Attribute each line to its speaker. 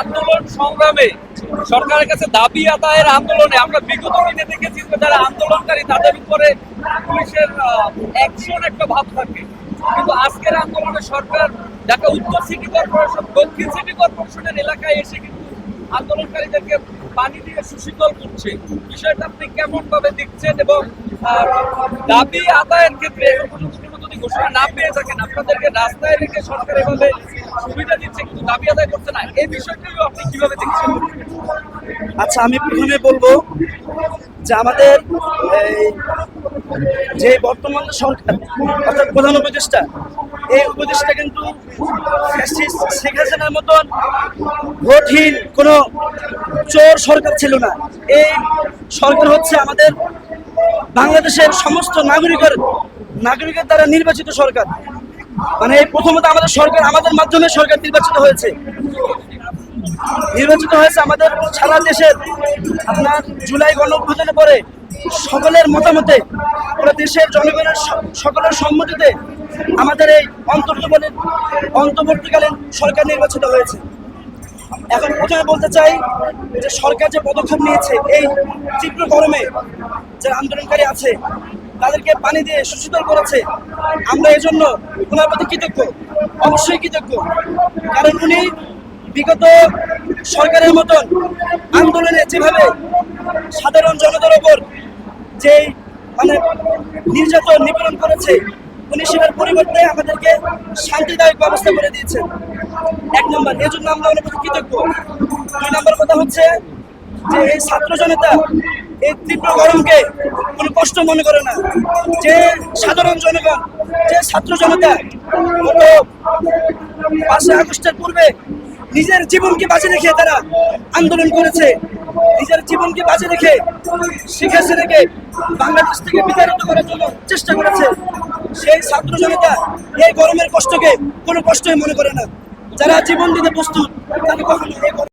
Speaker 1: আন্দোলন সংগ্রামে সরকারের কাছে দাবি আদায়ের আন্দোলনে আমরা বিগত দিনে দেখেছি যে যারা আন্দোলনকারী, তাদের উপরে পুলিশের অ্যাকশন একটা ভাব থাকে। কিন্তু আজকের আন্দোলনে সরকার ঢাকা উত্তর সিটি কর্পোরেশন, দক্ষিণ সিটি কর্পোরেশনের এলাকায় এসে কিন্তু আন্দোলনকারীদেরকে পানি দিয়ে সুশীতল করছে। বিষয়টা আপনি কেমন ভাবে দেখছেন এবং দাবি আদায়ের ক্ষেত্রে যদি ঘোষণা না পেয়ে থাকেন, আপনাদেরকে রাস্তায় রেখে সরকার এভাবে সুবিধা দাবি আদায় করছে না, এই বিষয়গুলো আপনি কীভাবে দেখছেন?
Speaker 2: আচ্ছা আমি প্রথমে বলব যে আমাদের যে বর্তমান সরকার, অর্থাৎ প্রধান উপদেষ্টা, এই উপদেষ্টা কিন্তু শেখ হাসিনার মতন ভোটহীন কোনো চোর সরকার ছিল না। এই সরকার হচ্ছে আমাদের বাংলাদেশের সমস্ত নাগরিকের নাগরিকের দ্বারা নির্বাচিত সরকার। মানে প্রথমত আমাদের সরকার, আমাদের মাধ্যমে সরকার নির্বাচিত হয়েছে। নির্বাচিত হয়েছে আমাদের সারা দেশের আপনার জুলাই গণ অভ্যুত্থানের পরে সকলের মতামতে, পুরো দেশের জনগণের সকলের সম্মতিতে আমাদের এই অন্তর্বর্তীকালীন অন্তর্বর্তীকালীন সরকার নির্বাচিত হয়েছে। এখন প্রথমে বলতে চাই যে সরকার যে পদক্ষেপ নিয়েছে, এই তীব্র গরমে যে আন্দোলনকারী আছে তাদেরকে পানি দিয়ে সুশীতল করেছে। আমরা এজন্য ওনার প্রতি কৃতজ্ঞ। অবশ্যই কৃতজ্ঞ। কারণ উনি বিগত সরকারের মতন আন্দোলনে যেভাবে সাধারণ জনতার ওপর যেই মানে নির্যাতন নিপীড়ন করেছে, উনি সেটার পরিবর্তে আমাদেরকে শান্তিদায়ক ব্যবস্থা করে দিয়েছেন। এক নম্বর, এজন্য জন্য আমরা প্রতি কৃতজ্ঞ। দুই নম্বর কথা হচ্ছে যে এই ছাত্র জনতা এই তীব্র গরমকে কোনো কষ্ট মনে করে না। যে সাধারণ জনগণ, যে ছাত্র জনতা গত পাঁচই আগস্টের পূর্বে নিজের জীবনকে বাঁচে রেখে তারা আন্দোলন করেছে। নিজের জীবনকে বাঁচে রেখে শিখে রেখে বাংলাদেশ থেকে বিতাড়িত করার জন্য চেষ্টা করেছে। সেই ছাত্র জনতা এই গরমের কষ্টকে কোনো কষ্টই মনে করে না। যারা জীবন দিতে প্রস্তুত, তারা কখনো